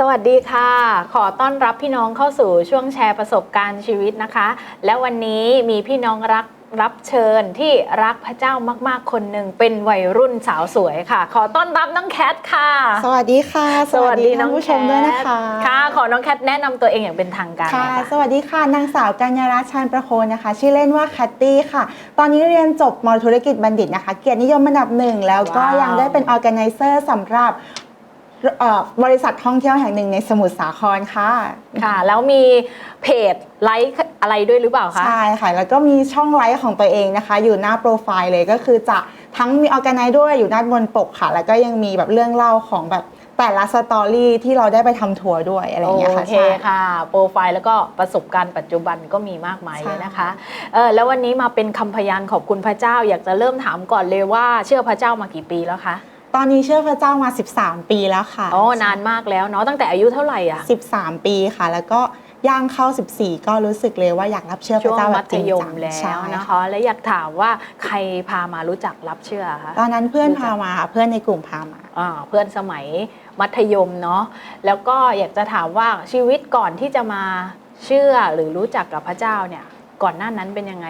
สวัสดีค่ะ ขอต้อนรับพี่น้องเข้าสู่ช่วงแชร์ประสบการณ์ชีวิตนะคะ และวันนี้มีพี่น้องรักรับเชิญที่รักพระเจ้ามาก ๆ คนหนึ่งเป็นวัยรุ่นสาวสวยค่ะ ขอต้อนรับน้องแคทค่ะ สวัสดีค่ะท่านผู้ชมด้วยนะคะค่ะ ขอน้องแคทแนะนำตัวเองอย่างเป็นทางการหค่ะน่อยสวัสดีค่ะนางสาวกัญญารัตน์ชานประโคนนะคะ ชื่อเล่นว่าแคตตี้ค่ะ ตอนนี้เรียนจบมธุรกิจบัณฑิตนะคะ เกียรตินิยมอันดับหนึ่งแล้วก็ยังได้เป็น o r g a n i z e r สำหรับ เอ่อบริษัทท่องเที่ยวแห่งหนึ่งในสมุทรสาครค่ะ ค่ะ แล้วมีเพจไลค์อะไรด้วยหรือเปล่าคะ ใช่ค่ะ แล้วก็มีช่องไลฟ์ของตัวเองนะคะ อยู่หน้าโปรไฟล์เลยก็คือจะทั้งมีออ g a ไนด้วยอยู่ด้านบนปกค่ะ แล้วก็ยังมีแบบเรื่องเล่าของแบบแต่ละสตอรี่ที่เราได้ไปทำทัวร์ด้วยอะไรอย่างเงี้ยค่ะโอเคใช่ ค่ะ โปรไฟล์แล้วก็ประสบการณ์ปัจจุบันก็มีมากมายใช่เลยนะคะเออแล้ววันนี้มาเป็นคำพยานขอบคุณพระเจ้า อยากจะเริ่มถามก่อนเลยว่า เชื่อพระเจ้ามากี่ปีแล้วคะ ตอนนี้เชื่อพระเจ้ามา 13 ปีแล้วค่ะ อ๋อนานมากแล้วเนาะตั้งแต่อายุเท่าไหร่อะ 13 ปีค่ะ แล้วก็ย่างเข้า 14 ก็รู้สึกเลยว่าอยากรับเชื่อพช่ระวงเจ้าแบมับธจริงยจัมงแล้วใช่นะคะ และอยากถามว่าใครพามารู้จักรับเชื่อคะตอนนั้นเพื่อนพามาค่ะเพื่อนในกลุ่มพามาอ่าเพื่อนสมัยมัธยมเนาะแล้วก็อยากจะถามว่าชีวิตก่อนที่จะมาเชื่อหรือรู้จักกับพระเจ้าเนี่ยก่อนหน้านั้นเป็นยังไง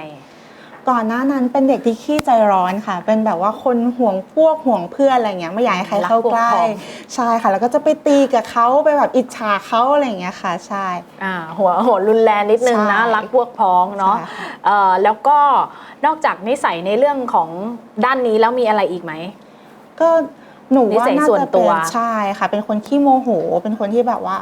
ก่อนหน้านั้นเป็นเด็กที่ขี้ใจร้อนค่ะ เป็นแบบว่าคนห่วงพวกห่วงเพื่อนอะไรเงี้ยไม่อยากให้ใครเข้าใกล้รักพวกพ้องใช่ค่ะ แล้วก็จะไปตีกับเขาไปแบบอิจฉาเขาอะไรอย่างเงี้ยค่ะใช่อ่าหัวหัวรุนแรงนิดนึงนะใช่รักพวกพ้องเนาะใช่ค่ะเอ่อแล้วก็นอกจากนิสัยในเรื่องของด้านนี้แล้วมีอะไรอีกไหมก็หนูว่านิสัยน่าส่วนจะตัเป็นวใช่ค่ะ เป็นคนขี้โมโห เป็นคนที่แบบว่า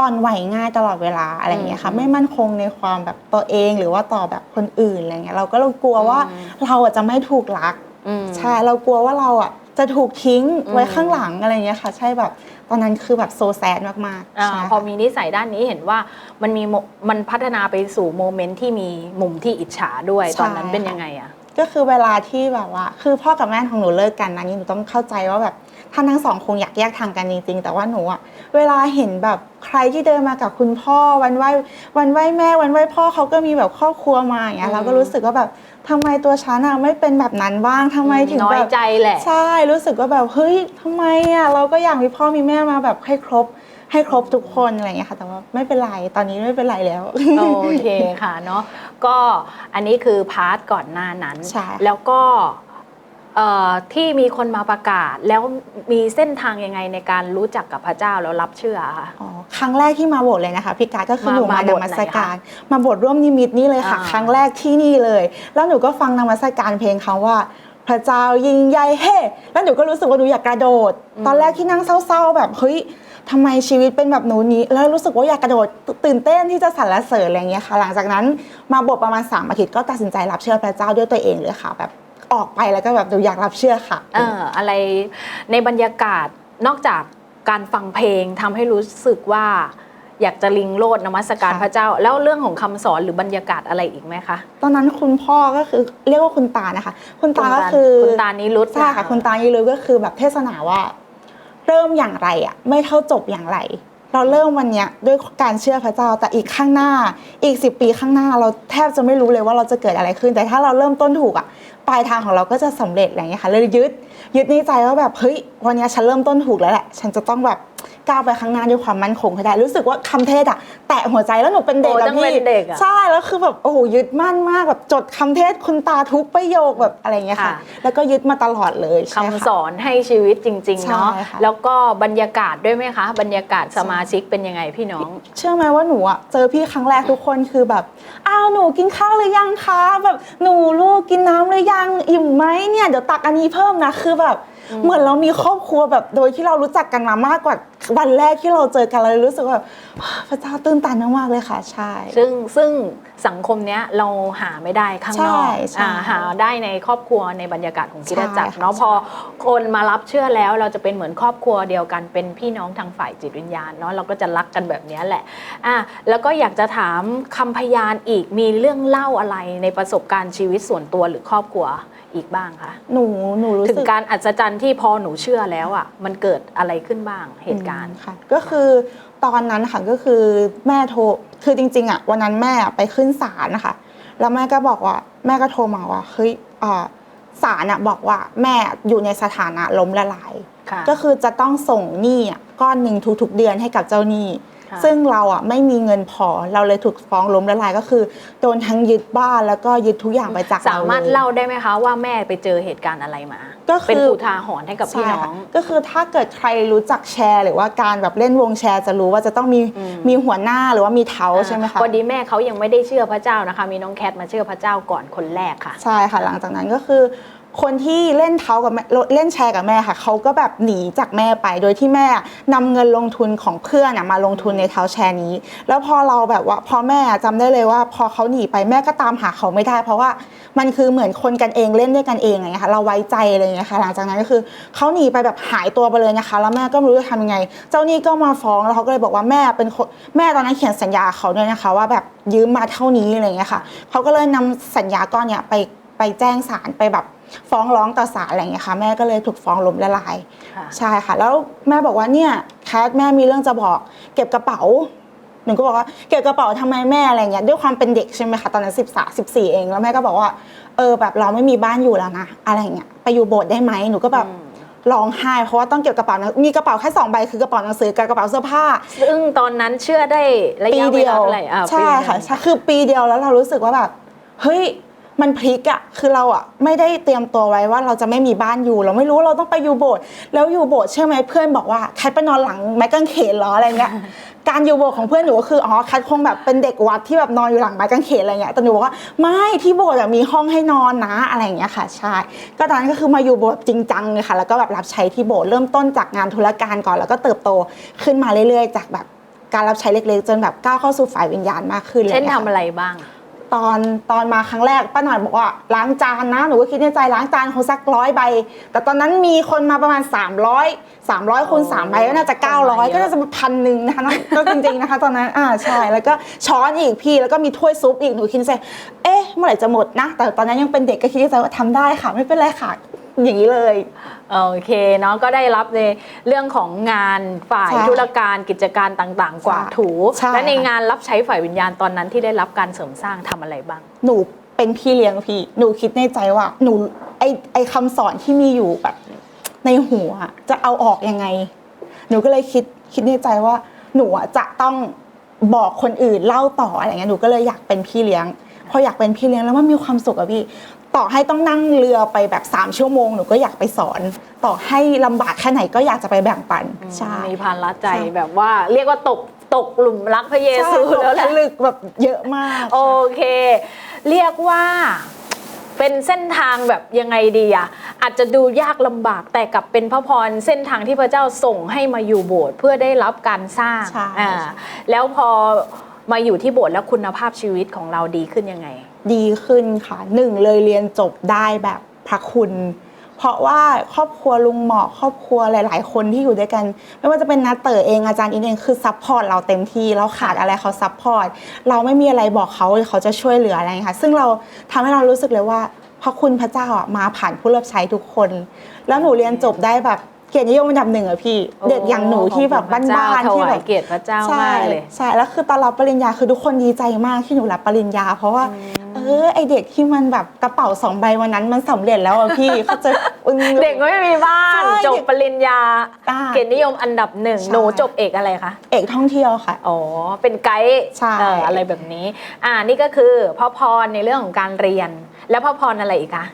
อ่อนไหวง่ายตลอดเวลาอะไรอย่างเงี้ยค่ะอืมไม่มั่นคงในความแบบตัวเองหรือว่าต่อแบบคนอื่นอะไรเงี้ยเราก็เรากลัวว่าอืมเราอะจะไม่ถูกรักอืมใช่เรากลัวว่าเราอะจะถูกทิ้งอืมไว้ข้างหลังอะไรเงี้ยค่ะ ใช่แบบตอนนั้นคือแบบโซแซดมากๆอาใช่พอมีนิสัยด้านนี้เห็นว่ามันมีโมมันพัฒนาไปสู่โมเมนต์ที่มีมุมที่อิจฉาด้วยตอนนั้นเป็นยังไงอะก็คือเวลาที่แบบว่า คือพ่อกับแม่ของหนูเลิกกันนะนี่หนูต้องเข้าใจว่าแบบ ท่านทั้งสองคงอยากแยกทางกันจริงๆ แต่ว่าหนูอะเวลาเห็นแบบใครที่เดินมากับคุณพ่อวันไหว้วันไหว้แม่วันไหว้พ่อเขาก็มีแบบครอบครัวมาอย่างเงี้อืยมเราก็รู้สึกว่าแบบทำไมตัวฉันอะไม่เป็นแบบนั้นบ้างทำไมถึงน้อแบยบใจแหละใช่รู้สึกว่าแบบเฮ้ยทำไมอะเราก็อยากมีพ่อมีแม่มาแบบให้ครบให้ครบทุกคนอะไรอย่างเงี้ยค่ะแต่ว่าไม่เป็นไรตอนนี้ไม่เป็นไรแล้ว โอเคค่ะเนาะก็อันนี้คือพาร์ทก่อนหน้านั้นใช่แล้วก็เอ่อ ที่มีคนมาประกาศแล้วมีเส้นทางยังไงในการรู้จักกับพระเจ้าแล้วรับเชื่อค่ะอ๋อครั้งแรกที่มาโบสถ์เลยนะคะพี่การก็คือมาหนูมามาโบนสถ์มัสไหนคะการ มาโบสถ์ร่วมนิมิตนี่เลยค่ะอ่าครั้งแรกที่นี่เลย แล้วหนูก็ฟังนมัสการเพลงเขาว่าพระเจ้ายิ่งใหญ่เฮ้แล้วหนูก็รู้สึกว่าหนูอยากกระโดด ตอนแรกที่นั่งเศร้าๆ แบบเฮ้ยทำไมชีวิตเป็นแบบหนูนี้ แล้วรู้สึกว่าอยากกระโดดตื่นเต้นที่จะสรรเสริญอะไรอย่างเงี้ยค่ะ หลังจากนั้นมาโบสถ์ประมาณสามอาทิตย์ก็ตัดสินใจรับเชื่อพระเจ้าด้วยตัวเองเลยค่ะแบบ ออกไปแล้วก็แบบหนูอยากรับเชื่อค่ะ เอออะไรในบรรยากาศนอกจากการฟังเพลงทำให้รู้สึกว่า อยากจะลิงโลดนมัสการค่ะพระเจ้า แล้วเรื่องของคำสอนหรือบรรยากาศอะไรอีกไหมคะตอนนั้นคุณพ่อก็คือเรียกว่าคุณตานะคะ คุณตาก็คือคุณตานิรุต ใช่ค่ะคุณตายีรู้ก็คือแบบเทศนาว่า เริ่มอย่างไรอะ ไม่เท่าจบอย่างไร เราเริ่มวันเนี้ยด้วยการเชื่อพระเจ้าแต่อีกข้างหน้าอีกสิปีข้างหน้าเราแทบจะไม่รู้เลยว่าเราจะเกิดอะไรขึ้น แต่ถ้าเราเริ่มต้นถูกอะปลายทางของเราก็จะสำเร็จอะไรอย่างเงี้ยค่ะเลยยึดยึดในใจว่าแบบเฮ้ยวันนี้ฉันเริ่มต้นถูกแล้วแหละ ฉันจะต้องแบบ ก้าวไปข้างหน้าด้วยความมั่นคงให้ได้ รู้สึกว่าคำเทศอะแตะหัวใจแล้วหนูเป็นเด็กโอ้อะตั้งพี่เป็นเด็กอะใช่แล้วคือแบบโอ้โหยึดมั่นมากแบบจดคำเทศคุณตาทุกประโยคแบบอะไรอย่างเงี้ยค่ะค่ะ แล้วก็ยึดมาตลอดเลยใช่คำค่ะสอนให้ชีวิตจริงๆเนาะใช่ค่ะแล้วก็บรรยากาศด้วยไหมคะ บรรยากาศสมาชิกเป็นยังไงพี่น้อง เชื่อไหมว่าหนูอะเจอพี่ครั้งแรกทุกคนคือแบบอ้าวหนูกินข้าวหรือยังคะแบบหนูลูกกินน้ำหรือยังอิ่มไหมเนี่ยเดี๋ยวตักอันนี้เพิ่มนะคือแบบ เหมือนเรามีครอบครัวแบบโดยที่เรารู้จักกันมามากกว่าวันแรกที่เราเจอกันเราเลยรู้สึกว่าพระเจ้าตื้นตันมากๆเลยค่ะใช่ ซึ่งซึ่งสังคมเนี้ยเราหาไม่ได้ข้างนอกใช่ใช่อ่าหาได้ในครอบครัวในบรรยากาศของคริสตจักรใช่ค่ะเนาะพอคนมารับเชื่อแล้วเราจะเป็นเหมือนครอบครัวเดียวกันเป็นพี่น้องทางฝ่ายจิตวิญญาณเนาะเราก็จะรักกันแบบเนี้ยแหละอะแล้วก็อยากจะถามคำพยานอีกมีเรื่องเล่าอะไรในประสบการณ์ชีวิตส่วนตัวหรือครอบครัวอีกบ้างคะ หนูหนูรู้ถึงสึกการอัศจรรย์ที่พอหนูเชื่อแล้วอะมันเกิดอะไรขึ้นบ้างเหตุการณ์ค่ะก็คือตอนนั้นค่ะก็คือแม่โทร คือจริงๆอะวันนั้นแม่ไปขึ้นศาลนะคะ แล้วแม่ก็บอกว่าแม่ก็โทรมาว่าเฮ้ยอ่าศาลอะบอกว่าแม่อยู่ในสถานะล้มละลายค่ะก็คือจะต้องส่งหนี้อะก้อนหนึ่งทุกๆเดือนให้กับเจ้าหนี้ค่ะ ซึ่งเราอะไม่มีเงินพอเราเลยถูกฟ้องล้มละลายก็คือโดนทั้งยึดบ้านแล้วก็ยึดทุกอย่างไปจากสามารถลยเล่าได้ไหมคะว่าแม่ไปเจอเหตุการณ์อะไรมาก็คือเป็นอุทาหรณ์ให้กับพี่น้องใช่ค่ะก็คือถ้าเกิดใครรู้จักแชร์ หรือว่าการแบบเล่นวงแชร์จะรู้ว่าจะต้องมีอืมมีหัวหน้าหรือว่ามีเท้าใช่ไหมคะพอดีแม่เขายังไม่ได้เชื่อพระเจ้านะคะ มีน้องแคทมาเชื่อพระเจ้าก่อนคนแรกค่ะ ใช่ค่ะ หลังจากนั้นก็คือ คนที่เล่นเท้ากับแม่เล่นแชร์กับแม่ค่ะเขาก็แบบหนีจากแม่ไป โดยที่แม่นำเงินลงทุนของเพื่อนมาลงทุนในเท้าแชร์นี้ แล้วพอเราแบบว่าพอแม่จำได้เลยว่า พอเขาหนีไปแม่ก็ตามหาเขาไม่ได้ เพราะว่ามันคือเหมือนคนกันเองเล่นด้วยกันเองอะไรอย่างนี้ค่ะเราไว้ใจอะไรอย่างเงี้ยค่ะหลังจากนั้นก็คือเขาหนีไปแบบหายตัวไปเลยนะคะ แล้วแม่ก็ไม่รู้จะทำยังไง เจ้าหนี้ก็มาฟ้องแล้วเขาก็เลยบอกว่าแม่เป็นคนแม่ตอนนั้นเขียนสัญญาเขาด้วยนะคะ ว่าแบบยืมมาเท่านี้อะไรอย่างเงี้ยค่ะเขาก็เลยนำสัญญาก้อนเนี้ยไปไปแจ้งศาลไปแบบ ฟ้องร้องต่อศาลอะไรอย่างเงี้ยค่ะแม่ก็เลยถูกฟ้องล้มละลายค่ะใช่ค่ะ แล้วแม่บอกว่าเนี่ยแคทแม่มีเรื่องจะบอก เก็บกระเป๋าหนูก็บอกว่าเก็บกระเป๋าทำไมแม่อะไรเงี้ยด้วยความเป็นเด็กใช่ไหมคะตอนนั้นสิบสาสิบสี่เองแล้วแม่ก็บอกว่าเออแบบเราไม่มีบ้านอยู่แล้วนะอะไรเงี้ยไปอยู่โบสถ์ได้ไหมหนูก็แบบอืมร้องไห้เพราะว่าต้องเก็บกระเป๋านะมีกระเป๋าแค่สองใบคือกระเป๋าหนังสือกับกระเป๋าเสื้อผ้า ซึ่งตอนนั้นเชื่อได้ระปียะเวเดียลาวเท่าไหร่อ่าใช่ปีหนึ่งค่ะใช่คือปีเดียวแล้วเรารู้สึกว่าแบบเฮ้ย มันพลิกอะคือเราอะไม่ได้เตรียมตัวไว้ว่าเราจะไม่มีบ้านอยู่ เราไม่รู้ว่าเราต้องไปอยู่โบสถ์แล้วอยู่โบสถ์ใช่ไหมเพื่อนบอกว่าแคทไปนอนหลังไม้กางเขนเหรออะไรเงี้ยการอยู่โบสถ์ของเพื่อนหนูก็คืออ๋อแคทคงแบบเป็นเด็กวัดที่แบบนอนอยู่หลังไม้กางเขนอะไรเงี้ยแต่หนูบอกว่าไม่ที่โบสถ์อะมีห้องให้นอนนะอะไรอย่างเงี้ยค่ะใช่ก็ตอนนั้นก็คือมาอยู่โบสถ์จริงจังเลยค่ะแล้วก็แบบรับใช้ที่โบสถ์เริ่มต้นจากงานธุรการก่อนแล้วก็เติบโตขึ้นมาเรื่อย ๆ จากแบบการรับใช้เล็กๆ จนแบบก้าวเข้าสู่ฝ่ายวิญญาณมากขึ้นเลยเช่นค่ะทำอะไรบ้าง ตอนตอนมาครั้งแรกป้าหน่อยบอกว่าล้างจานนะหนูก็คิดในใจล้างจานคงสักร้อยใบ แต่ตอนนั้นมีคนมาประมาณ 300 300คูณ3ใบก็น่าจะ 900 ก็น่าจะพันหนึ่งนะคะก็จริงๆนะคะ ตอนนั้นอ่าใช่แล้วก็ช้อนอีกพี่แล้วก็มีถ้วยซุปอีกหนูคิดในใจเอ๊ะเมื่อไหร่จะหมดนะ แต่ตอนนั้นยังเป็นเด็กก็คิดในใจว่าทำได้ค่ะไม่เป็นไรค่ะ อย่างนี้เลยโอเคเนาะก็ได้รับในเรื่องของงานฝ่ายใช่ธุรการกิจการต่างๆ กวาดถู ใช่ และในงานรับใช้ฝ่ายวิญญาณตอนนั้นที่ได้รับการเสริมสร้างทำอะไรบ้าง หนูเป็นพี่เลี้ยงพี่ หนูคิดในใจว่า หนูไอไอคำสอนที่มีอยู่แบบ ในหัวอะจะเอาออกยังไง หนูก็เลยคิดคิดในใจว่า หนูอะจะต้องบอกคนอื่นเล่าต่ออะไรเงี้ยหนูก็เลยอยากเป็นพี่เลี้ยงพออยากเป็นพี่เลี้ยงแล้วมันมีความสุขอะพี่ ต่อให้ต้องนั่งเรือไปแบบสามชั่วโมงหนูก็อยากไปสอน ต่อให้ลำบากแค่ไหนก็อยากจะไปแบ่งปันใช่มีภาระใจใช่แบบว่าเรียกว่าตกตกหลุมรักพระเยซูใช่แล้วแหละผลึกแบบเยอะมาก โอเค เรียกว่าเป็นเส้นทางแบบยังไงดีอะอาจจะดูยากลำบากแต่กลับเป็นพระพรเส้นทางที่พระเจ้าส่งให้มาอยู่โบสถ์เพื่อได้รับการสร้างใช่อ่าแล้วพอ มาอยู่ที่โบสถ์แล้วคุณภาพชีวิตของเราดีขึ้นยังไง ดีขึ้นค่ะหนึ่งเลยเรียนจบได้แบบพระคุณ เพราะว่าครอบครัวลุงหมอครอบครัวหลาย ๆ คนที่อยู่ด้วยกัน ไม่ว่าจะเป็นนัดเต๋อเองอาจารย์อินเองคือซัพพอร์ตเราเต็มที่เราขาดอะไรเขาซัพพอร์ตเราไม่มีอะไรบอกเขาเขาจะช่วยเหลืออะไรค่ะ ซึ่งเราทำให้เรารู้สึกเลยว่าพระคุณพระเจ้าอะมาผ่านผู้รับใช้ทุกคน แล้วหนูเรียนจบได้แบบ กียรตินิยมอันดับหนึ่งอะพี่ เด็กอย่างหนูที่แบบบ้านๆที่แบบเกียรติพระเจ้าใช่มากเลยใช่แล้วคือตอนรับปริญญาคือทุกคนดีใจมากที่หนูรับปริญญา เพราะว่าเออไอเด็กที่มันแบบกระเป๋าสองใบวันนั้นมันสำเร็จแล้วอะพี่เขาใจะอืมเด็กก็ไม่มีบ้านใช่จบปริญญาอ่าเกียรตินิยมอันดับหนึ่งใช่หนูจบเอกอะไรคะเอกท่องเที่ยวค่ะอ๋อเป็นไกด์ใช่เอ่ออะไรแบบนี้ อ่านี่ก็คือพ่อพรในเรื่องของการเรียน แล้วพ่อพรอะไรอีกคะ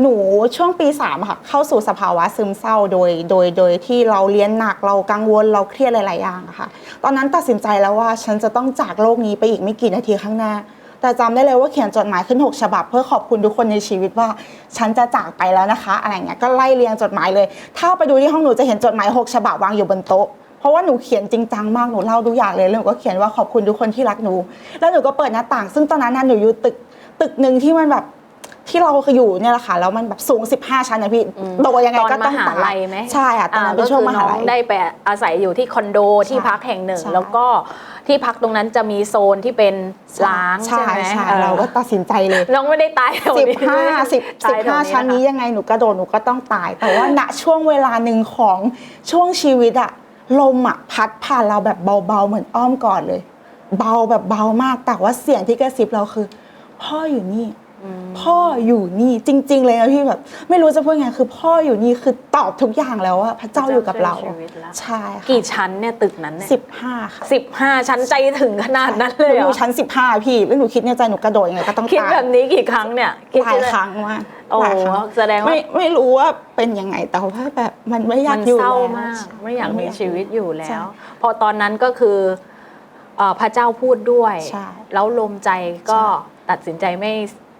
หนูช่วงปีสามอะค่ะเข้าสู่สภาวะซึมเศร้าโดยโดยโดยที่เราเรียนหนักเรากังวลเราเครียดหลาย ๆ อย่างอะค่ะตอนนั้นตัดสินใจแล้วว่าฉันจะต้องจากโลกนี้ไปอีกไม่กี่นาทีข้างหน้า แต่จำได้เลยว่าเขียนจดหมายขึ้น 6 ฉบับ เพื่อขอบคุณทุกคนในชีวิตว่า ฉันจะจากไปแล้วนะคะ อะไรเงี้ยก็ไล่เรียงจดหมายเลย ถ้าไปดูที่ห้องหนูจะเห็นจดหมาย 6 ฉบับวางอยู่บนโต๊ะเพราะว่าหนูเขียนจริงจังมากหนูเล่าทุกอย่างเลยแล้วหนูก็เขียนว่าขอบคุณทุกคนที่รักหนู แล้วหนูก็เปิดหน้าต่าง ซึ่งตอนนั้นหนูอยู่ตึกตึกหนึ่งที่มันแบบ ที่เราคืออยู่เนี่ยแหละค่ะแล้วมันแบบสูง 15 ชั้นนะพี่อืมโตยังไงตอนก็ต้องมหาตายลัยไหม ใช่ค่ะตอนนั้นเป็นก็ช่วงคือมหาน้อลังย ได้ไปอาศัยอยู่ที่คอนโดที่พักแห่งหนึ่ง ใช่ แล้วก็ที่พักตรงนั้นจะมีโซนที่เป็นล้างใช่ไหมใช่ออเราก็ตัดสินใจเลย น้องไม่ได้ตายแถวสิบนี้ห้าสิบตสิบยแถวห้าชั้นนี้ะคะ ยังไงหนูกระโดดหนูก็ต้องตาย แต่ว่าณช่วงเวลาหนึ่งของช่วงชีวิตอะลมอะพัดผ่านเราแบบเบาๆเหมือนอ้อมกอดเลย เบาแบบเบามากแต่ว่าเสียงที่กระซิบเราคือ พ่ออยู่นี่อืม พ่ออยู่นี่จริง ๆ เลยนะพี่แบบ ไม่รู้จะพูดไงคือพ่ออยู่นี่คือตอบทุกอย่างแล้วว่าพระเจ้าอยู่กับเราช่วยชีวิตแล้วใช่ค่ะกี่ชั้นเนี่ยตึกนั้นเนี่ยสิบห้าค่ะสิบห้าชั้นใจถึงขนาดนั้นเลยหเหรนูออยู่ชั้นสิบห้าพี่แล้วหนูคิดในใจหนูกระโดดยังไงก็ต้องคิดตายแบบนี้กี่ครั้งเนี่ยดหลายครั้งมากโอ้หลายครั้งแสดงว่าไม่ไม่รู้ว่าเป็นยังไงแต่ว่าแบบมันไม่อยามักนอยู่เศร้าแล้วมากใช่ไม่อยากมีชีวิตอยู่แล้ใช่วพอตอนนั้นก็คือเอ่อพระเจ้าพูดด้วยใช่แล้วลมใจก็ตัดสินใจไม่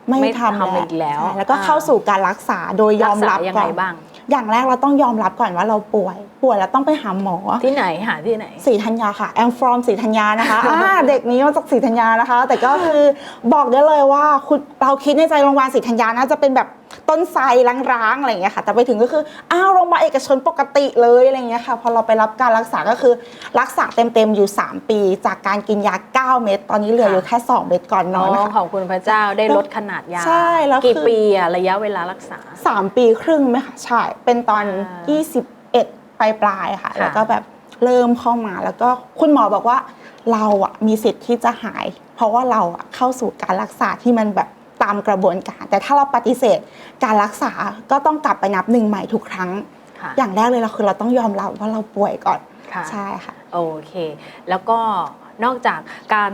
ไม่ทำอีกแล้วใช่แล้วก็เข้าสู่การรักษาโดยยอมรับกษายังก่ไงอนบ้าง อย่างแรกเราต้องยอมรับก่อนว่าเราป่วย ป่วยแล้วต้องไปหาหมอที่ไหนหาที่ไหน สีธัญญาค่ะแอมฟรอมสีธัญญานะคะอ่าเด็กนี้มาจากสีธัญญานะคะ แต่ก็คือบอกได้เลยว่าคุณเราคิดในใจโรงพยาบาลสีธัญญาน่าจะเป็นแบบ ต้นไทรร้างๆอะไรอย่างเงี้ยค่ะ แต่ไปถึงก็คืออ้าวโรงพยาบาลเอกชนปกติเลยอะไรอย่างเงี้ยค่ะพอเราไปรับการรักษาก็คือรักษาเต็มๆอยู่ 3 ปี จากการกินยา 9 เม็ดตอนนี้เหลืออยู่แค่ 2 เม็ดก่อนนอ๋อนนะอคะขอบคุณพระเจ้าได้ลดขนาดยาใช่แล้วกี่คือปีอะระยะเวลารักษาสามปีครึ่งไหมคะใช่เป็นตอนอ่า21ปลายปลายๆค่ะค่ะ แล้วก็แบบเริ่มเข้ามาแล้วก็คุณหมอบอกว่าเราอะมีสิทธิ์ที่จะหาย เพราะว่าเราอะเข้าสู่การรักษาที่มันแบบ ตามกระบวนการ แต่ถ้าเราปฏิเสธการรักษาก็ต้องกลับไปนับหนึ่งใหม่ทุกครั้งค่ะอย่างแรกเลยเราคือเราต้องยอมรับว่าเราป่วยก่อนค่ะใช่ค่ะโอเค แล้วก็นอกจากการ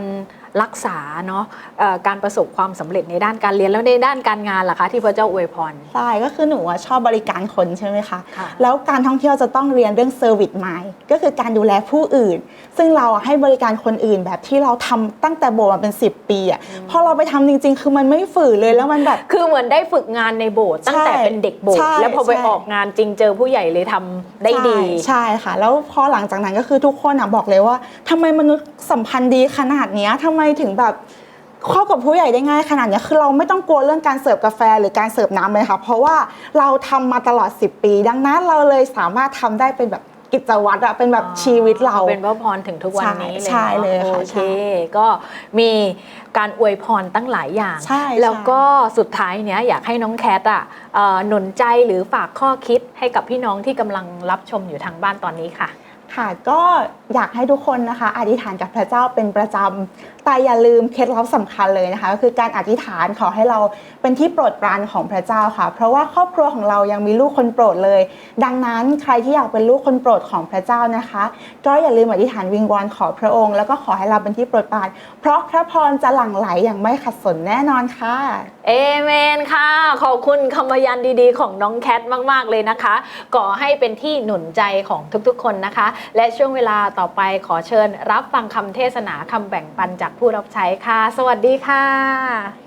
รักษาเนาะเอ่อการประสบความสำเร็จในด้านการเรียนแล้วในด้านการงานล่ะคะ ที่พระเจ้าอวยพรใช่ก็คือหนูอะชอบบริการคนใช่ไหมคะค่ะแล้วการท่องเที่ยวจะต้องเรียนเรื่อง Service Mind ก็คือการดูแลผู้อื่น ซึ่งเราอะให้บริการคนอื่นแบบที่เราทำตั้งแต่โบสถ์มาเป็น 10 ปีอะพอเราไปทำจริง ๆ คือมันไม่ฝืนเลยแล้วมันแบบคือเหมือนได้ฝึกงานในโบสถ์ตั้งแต่ใช่เป็นเด็กโบสถ์ใช่แล้วพอไปใช่ออกงานจริงเจอผู้ใหญ่เลยทำได้ดีใช่ใช่ค่ะ แล้วพอหลังจากนั้นก็คือทุกคนอะบอกเลยว่าทำไมมนุษย์สัมพันธ์ดีขนาดเนี้ยทำไมถึงแบบเข้ากับผู้ใหญ่ได้ง่ายขนาดเนี้ยคือเราไม่ต้องกลัวเรื่องการเสิร์ฟกาแฟหรือการเสิร์ฟน้ำเลยค่ะ เพราะว่าเราทำมาตลอด 10 ปี ดังนั้นเราเลยสามารถทำได้เป็นแบบกิจวัตรอะเป็นแบบชีวิตเราเป็นพระพรถึงทุกวันนี้เลยใช่เลยเนาะค่ะโอใช่เคก็มีการอวยพรตั้งหลายอย่างใช่แล้วใช่ก็สุดท้ายเนี้ยอยากให้น้องแคทอะเอ่อหนุนใจหรือฝากข้อคิดให้กับพี่น้องที่กำลังรับชมอยู่ทางบ้านตอนนี้ค่ะค่ะก็อยากให้ทุกคนนะคะ อธิษฐานกับพระเจ้าเป็นประจำแต่อย่าลืมเคล็ดลับสำคัญเลยนะคะก็คือการอธิษฐานขอให้เราเป็นที่โปรดปรานของพระเจ้าค่ะ เพราะว่าครอบครัวของเรายังมีลูกคนโปรดเลย ดังนั้นใครที่อยากเป็นลูกคนโปรดของพระเจ้านะคะ ก็อย่าลืมอธิษฐานวิงวอนขอพระองค์ แล้วก็ขอให้เราเป็นที่โปรดปราน เพราะพระพรจะหลั่งไหลอย่างไม่ขัดสนแน่นอนค่ะเอเมนค่ะ ขอบคุณคำพยันดีๆ ของน้องแคทมากๆเลยนะคะก่อให้เป็นที่หนุนใจของทุกๆคนนะคะ และช่วงเวลาต่อไปขอเชิญรับฟังคำเทศนาคำแบ่งปันจากผู้รับใช้ค่ะ สวัสดีค่ะ